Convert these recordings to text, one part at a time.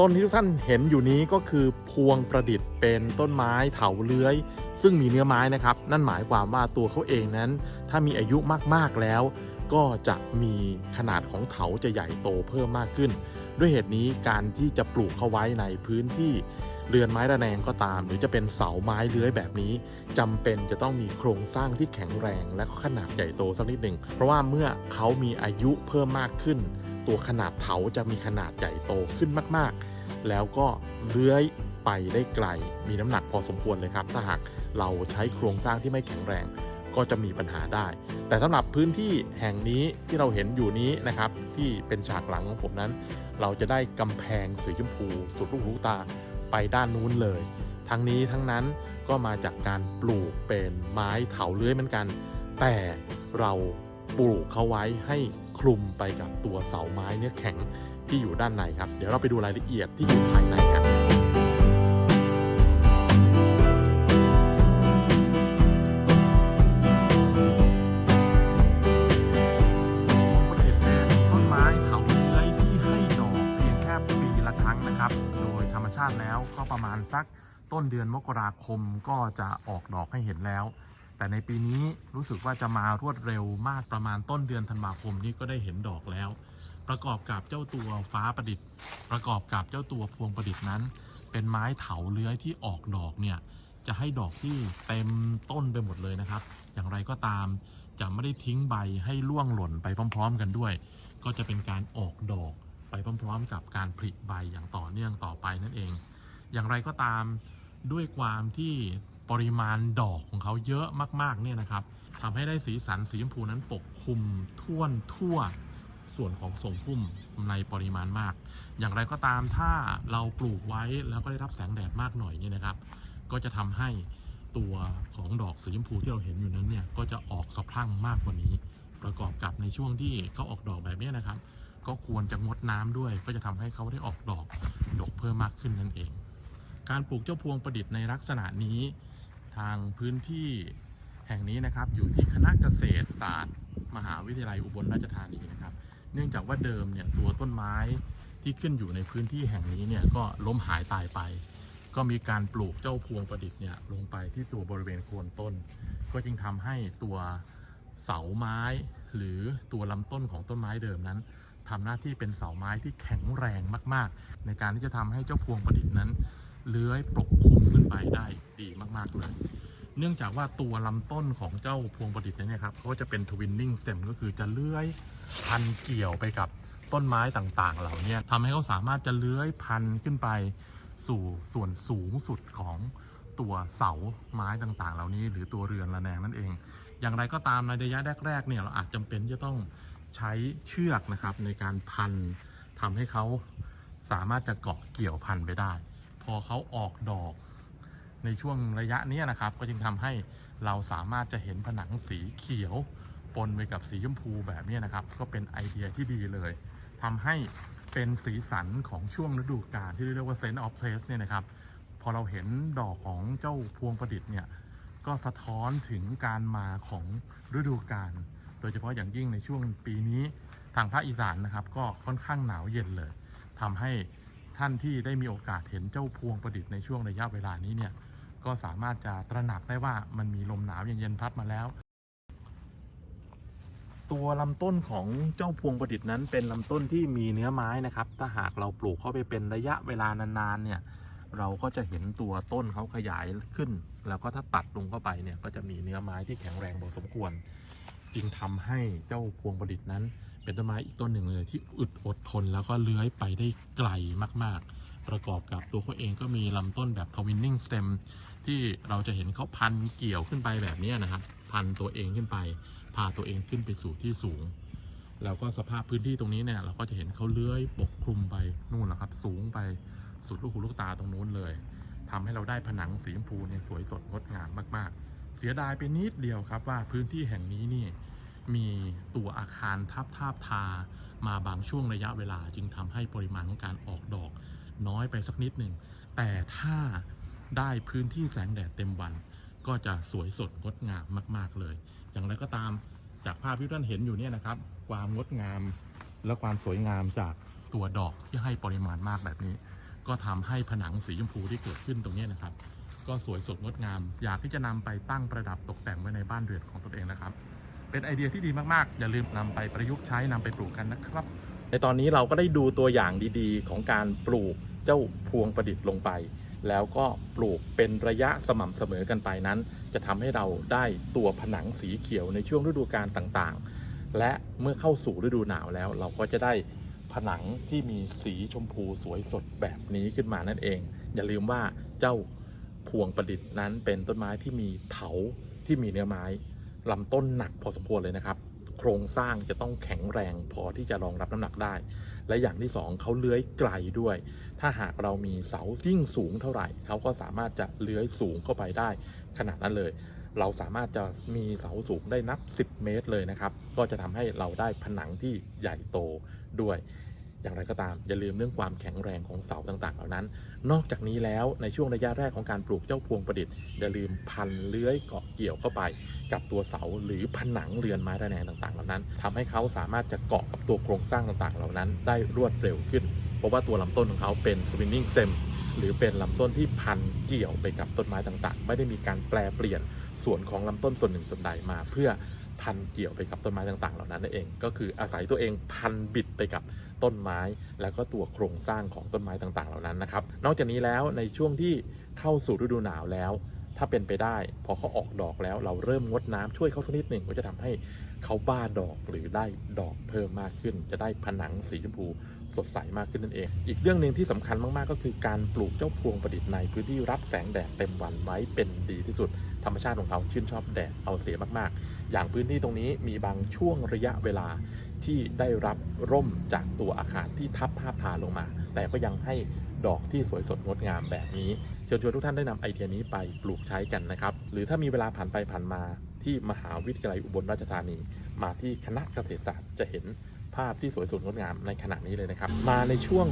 ต้นที่ทุกท่านเห็นอยู่นี้ก็คือพวงประดิษฐ์เป็นต้นไม้เถาเลื้อย ซึ่งมีเนื้อไม้นะครับ นั่นหมายความว่าตัวเขาเองนั้น ถ้ามีอายุมากๆแล้ว ก็จะมีขนาดของเถาจะใหญ่โตเพิ่มมากขึ้น ด้วยเหตุนี้การที่จะปลูกเขาไว้ในพื้นที่เรือนไม้ระแนงก็ตาม หรือจะเป็นเสาไม้เลื้อยแบบนี้จำเป็นจะต้องมีโครงสร้างที่แข็งแรงและก็ขนาดใหญ่โตสักนิดหนึ่งเพราะว่าเมื่อเขามีอายุเพิ่มมากขึ้น ตัวขนาดเถาจะมีขนาดใหญ่โตขึ้นมากๆ แล้วก็เลื้อยไปได้ไกล มีน้ำหนักพอสมควรเลยครับ ถ้าหากเราใช้โครงสร้างที่ไม่แข็งแรง ก็จะมีปัญหาได้ แต่สำหรับพื้นที่แห่งนี้ที่เราเห็นอยู่นี้นะครับ ที่เป็นฉากหลังของผมนั้น เราจะได้กำแพงสีชมพู สุดลูกหูตาไปด้านนู้นเลย ทั้งนี้ทั้งนั้นก็มาจากการปลูกเป็นไม้เถาเลื้อยเหมือนกัน แต่เราปลูกเขาไว้ให้คลุมไปกับตัวเสาไม้เนื้อแข็งที่อยู่ด้านในครับ เดี๋ยวเราไปดูรายละเอียดที่อยู่ภายในกัน สักต้นเดือนมกราคมก็จะออกดอกให้เห็นแล้ว แต่ในปีนี้รู้สึกว่าจะมารวดเร็วมากประมาณต้นเดือนธันวาคมนี้ก็ได้เห็นดอกแล้ว ประกอบกับเจ้าตัวฟ้าประดิษฐ์ ประกอบกับเจ้าตัวพวงประดิษฐ์นั้น เป็นไม้เถาเลื้อยที่ออกดอกเนี่ยจะให้ดอกที่เต็มต้นไปหมดเลยนะครับ อย่างไรก็ตามจะไม่ได้ทิ้งใบให้ร่วงหล่นไปพร้อม ๆ กันด้วย ก็จะเป็นการออกดอกไปพร้อม ๆ กับการผลิใบอย่างต่อเนื่องต่อไปนั่นเอง อย่างไรก็ตามด้วยความที่ปริมาณดอกของเขาเยอะมากๆเนี่ยนะครับทำให้ได้สีสันสีชมพูนั้นปกคลุมท่วนทั่วส่วนของทรงพุ่มในปริมาณมาก อย่างไรก็ตามถ้าเราปลูกไว้แล้วก็ได้รับแสงแดดมากหน่อยเนี่ยนะครับ ก็จะทำให้ตัวของดอกสีชมพูที่เราเห็นอยู่นั้นเนี่ยก็จะออกสะพรั่งมากกว่านี้ ประกอบกับในช่วงที่เขาออกดอกแบบนี้นะครับ ก็ควรจะงดน้ำด้วย ก็จะทำให้เขาได้ออกดอกดกเพิ่มมากขึ้นนั่นเอง การปลูกเจ้าพวงประดิษฐ์ในลักษณะนี้ ทางพื้นที่แห่งนี้นะครับ อยู่ที่คณะเกษตรศาสตร์ มหาวิทยาลัยอุบลราชธานีนะครับ เนื่องจากว่าเดิมเนี่ยตัวต้นไม้ที่ขึ้นอยู่ในพื้นที่แห่งนี้เนี่ยก็ล้มหายตายไป ก็มีการปลูกเจ้าพวงประดิษฐ์เนี่ยลงไปที่ตัวบริเวณโคนต้น ก็จึงทำให้ตัวเสาไม้หรือตัวลำต้นของต้นไม้เดิมนั้นทำหน้าที่เป็นเสาไม้ที่แข็งแรงมาก ๆ ในการที่จะทำให้เจ้าพวงประดิษฐ์นั้น เลื้อยปกคลุมขึ้นไปได้ดีมาก ๆ เลย เนื่องจากว่าตัวลำต้นของเจ้าพวงประดิษฐ์เนี่ยครับเขาจะเป็นทวินนิ่งสเต็มก็คือจะเลื้อยพันเกี่ยวไปกับต้นไม้ต่างๆ เหล่านี้ทำให้เขาสามารถจะเลื้อยพันขึ้นไปสู่ส่วนสูงสุดของตัวเสาไม้ต่างๆ เหล่านี้ หรือตัวเรือนระแนงนั่นเอง อย่างไรก็ตามในระยะแรกๆเนี่ยเราอาจจำเป็นจะต้องใช้เชือกนะครับในการพันทำให้เขาสามารถจะเกาะเกี่ยวพันไปได้ พอเขาออกดอก ในช่วงระยะนี้นะครับ ก็จึงทำให้เราสามารถจะเห็นผนังสีเขียวปนไปกับสีชมพูแบบนี้นะครับ ก็เป็นไอเดียที่ดีเลยทำให้เป็นสีสันของช่วงฤดูกาลที่เรียกว่า Sense of Place เนี่ยนะครับ พอเราเห็นดอกของเจ้าพวงประดิษฐ์เนี่ยก็สะท้อนถึงการมาของฤดูกาลโดยเฉพาะอย่างยิ่งในช่วงปีนี้ทางภาคอีสานนะครับ ก็ค่อนข้างหนาวเย็นเลยทำให้ ท่านที่ได้มีโอกาสเห็นเจ้าพวงประดิษฐ์ในช่วงระยะเวลานี้เนี่ยก็สามารถจะตระหนักได้ว่ามันมีลมหนาวเย็นๆพัดมาแล้ว ตัวลำต้นของเจ้าพวงประดิษฐ์นั้น เป็นลำต้นที่มีเนื้อไม้นะครับ ถ้าหากเราปลูกเข้าไปเป็นระยะเวลานานๆเนี่ยเราก็จะเห็นตัวต้นเขาขยายขึ้น แล้วก็ถ้าตัดลงเข้าไปเนี่ยก็จะมีเนื้อไม้ที่แข็งแรงพอสมควร จึงทำให้เจ้าพวงประดิษฐ์นั้น เป็นต้นไม้อีกต้นหนึ่งเลยที่อึดอดทนแล้วก็เลื้อยไปได้ไกลมาก ๆ ประกอบกับตัวเขาเองก็มีลำต้นแบบทวินนิ่งสเต็มที่เราจะเห็นเขาพันเกี่ยวขึ้นไปแบบนี้นะครับ พันตัวเองขึ้นไป พาตัวเองขึ้นไปสู่ที่สูง แล้วก็สภาพพื้นที่ตรงนี้เนี่ยเราก็จะเห็นเขาเลื้อยปกคลุมไปนู่นนะครับ สูงไปสุดลูกหูลูกตาตรงนู้นเลยทำให้เราได้ผนังสีชมพูเนี่ยสวยสดงดงามมาก ๆ เสียดายไปนิดเดียวครับว่าพื้นที่แห่งนี้นี่มีตัวอาคารทับทาบทา มาบางช่วงระยะเวลาจึงทำให้ปริมาณของการออกดอกน้อยไปสักนิดหนึ่ง แต่ถ้าได้พื้นที่แสงแดดเต็มวัน ก็จะสวยสดงดงามมาก ๆเลย อย่างไรก็ตามจากภาพที่ท่านเห็นอยู่เนี่ยนะครับ ความงดงามและความสวยงามจากตัวดอกที่ให้ปริมาณมากแบบนี้ ก็ทำให้ผนังสีชมพูที่เกิดขึ้นตรงนี้นะครับ ก็สวยสดงดงาม อยากที่จะนำไปตั้งประดับตกแต่งไว้ในบ้านเรือนของตนเองนะครับ เป็นไอเดียที่ดีมากๆ อย่าลืมนำไปประยุกต์ใช้นำไปปลูกกันนะครับ ในตอนนี้เราก็ได้ดูตัวอย่างดีๆ ของการปลูกเจ้าพวงประดิษฐ์ลงไป แล้วก็ปลูกเป็นระยะสม่ำเสมอกันไปนั้น จะทำให้เราได้ตัวผนังสีเขียวในช่วงฤดูกาลต่างๆ และเมื่อเข้าสู่ฤดูหนาวแล้ว เราก็จะได้ผนังที่มีสีชมพูสวยสดแบบนี้ขึ้นมานั่นเอง อย่าลืมว่าเจ้า วงประดิษฐ์นั้นเป็นต้นไม้ที่มีเถาที่มีเนื้อไม้ลำต้นหนักพอสมควรเลยนะครับ โครงสร้างจะต้องแข็งแรงพอที่จะรองรับน้ำหนักได้ และอย่างที่สองเขาเลื้อยไกลด้วย ถ้าหากเรามีเสายิ่งสูงเท่าไหร่เขาก็สามารถจะเลื้อยสูงเข้าไปได้ขนาดนั้นเลย เราสามารถจะมีเสาสูงได้นับ 10 เมตรเลยนะครับ ก็จะทำให้เราได้ผนังที่ใหญ่โตด้วย อย่างไรก็ตามอย่าลืมเรื่องความแข็งแรงของเสาต่างๆ เหล่านั้น นอกจากนี้แล้วในช่วงระยะแรกของการปลูกเจ้าพวงประดิษฐ์อย่าลืมพันเลื้อยเกาะเกี่ยวเข้าไป กับตัวเสาหรือผนังเรือนไม้ระแนงต่างๆ เหล่านั้นทำให้เขาสามารถจะเกาะกับตัวโครงสร้างต่างๆ เหล่านั้น ได้รวดเร็วขึ้น เพราะว่าตัวลำต้นของเขาเป็นสวินนิ่งเ e มหรือเป็นลำต้นที่พันเกี่ยวไปกับต้นไม้ต่างๆ ไม่ได้มีการแปลเปลี่ยนส่วนของลำต้นส่วนหนึ่งส่วนใดมาเพื่อ พันเกี่ยวไปกับต้นไม้ต่างๆ เหล่านั้นนั่นเอง ก็คืออาศัยตัวเองพันบิดไปกับต้นไม้ แล้วก็ตัวโครงสร้างของต้นไม้ต่างๆ เหล่านั้นนะครับ นอกจากนี้แล้วในช่วงที่เข้าสู่ฤดูหนาวแล้ว ถ้าเป็นไปได้ พอเขาออกดอกแล้วเราเริ่มงดน้ำช่วยเขาสักนิดหนึ่งก็จะทำให้เขาบ้าดอกหรือได้ดอกเพิ่มมากขึ้น จะได้ผนังสีชมพูสดใสมากขึ้นนั่นเอง อีกเรื่องหนึ่งที่สำคัญมาก ๆ ก็คือการปลูกเจ้าพวงประดิษฐ์ในพื้นที่รับแสงแดดเต็มวันไว้เป็นดีที่สุด ธรรมชาติของเขาชื่นชอบแดดเอาเสียมาก ๆ อย่างพื้นที่ตรงนี้มีบางช่วงระยะเวลาที่ได้รับร่มจากตัวอาคารที่ทับภาพทาลงมา แต่ก็ยังให้ดอกที่สวยสดงดงามแบบนี้ เชิญชวนทุกท่านได้นำไอเดียนี้ไปปลูกใช้กันนะครับ หรือถ้ามีเวลาผ่านไปผ่านมาที่มหาวิทยาลัยอุบลราชธานี มาที่คณะเกษตรศาสตร์จะเห็นภาพที่สวยสดงดงามในขณะนี้เลยนะครับ มาในช่วง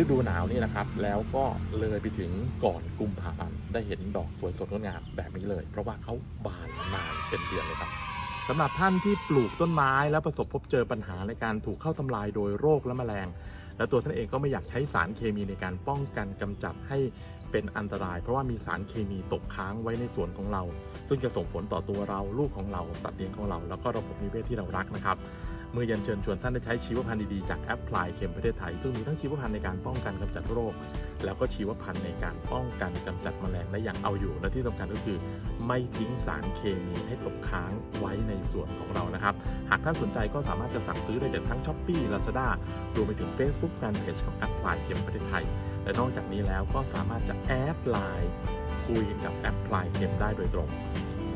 ฤดูหนาวนี่นะครับ แล้วก็เลยไปถึงก่อนกุมภาพันธ์ได้เห็นดอกสวยสดงดงามแบบนี้เลย เพราะว่าเขาบานนานเป็นเดือนเลยครับ สำหรับท่านที่ปลูกต้นไม้แล้วประสบพบเจอปัญหาในการถูกเข้าทำลายโดยโรคและแมลง และตัวท่านเองก็ไม่อยากใช้สารเคมีในการป้องกันกำจัดให้เป็นอันตราย เพราะว่ามีสารเคมีตกค้างไว้ในสวนของเรา ซึ่งจะส่งผลต่อตัวเราลูกของเราสัตว์เลี้ยงของเรา แล้วก็ระบบนิเวศที่เรารักนะครับ มื่อเยันเชิญชวนท่านได้ใช้ชีวพันธุ์ดีๆจากแอปพลายเข็มประเทศไทย ซึ่งมีทั้งชีวพันธุ์ในการป้องกันกำจัดโรค แล้วก็ชีวพันธุ์ในการป้องกันกำจัดแมลงได้อย่างเอาอยู่ และที่สำคัญก็คือ ไม่ทิ้งสารเคมีให้ตกค้างไว้ในส่วนของเรานะครับ หากท่านสนใจก็สามารถจะสั่งซื้อได้จากทั้ง s h อ p e e Lazada รวมไปถึง Facebook Fanpage ของ a p p l y เข็มประเทศไทย และนอกจากนี้แล้วก็สามารถจะแอดไลน์คุยกับ a p p l y เข็มได้โดยตรง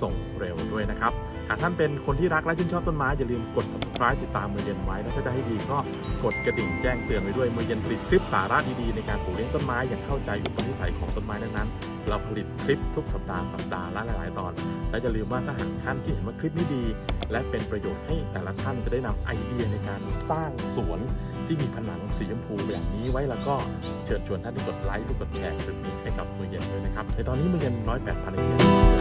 ส่งเร็วด้วยนะครับ หากท่านเป็นคนที่รักและชื่นชอบต้นไม้อย่าลืมกด subscribe ติดตามมือเย็นไว้ และถ้าจะให้ดีก็กดกระดิ่งแจ้งเตือนไว้ด้วยมือเย็นผลิตคลิปสาระดีๆในการปลูกเลี้ยงต้นไม้อย่างเข้าใจอุปนิสัยของต้นไม้นั้นๆเราผลิตคลิปทุกสัปดาห์สัปดาห์ละหลายๆตอน และอย่าลืมว่าถ้าหากท่านที่เห็นว่าคลิปนี้ดี และเป็นประโยชน์ให้แต่ละท่านจะได้นำไอเดียในการสร้างสวนที่มีผนังสีชมพูแบบนี้ไว้แล้วก็เชิญชวนท่านที่กดไลค์หรือกดแชร์คลิปนี้ให้กับมือเย็นด้วยนะครับในตอนนี้มือเย็นร้อยแปดพันเอง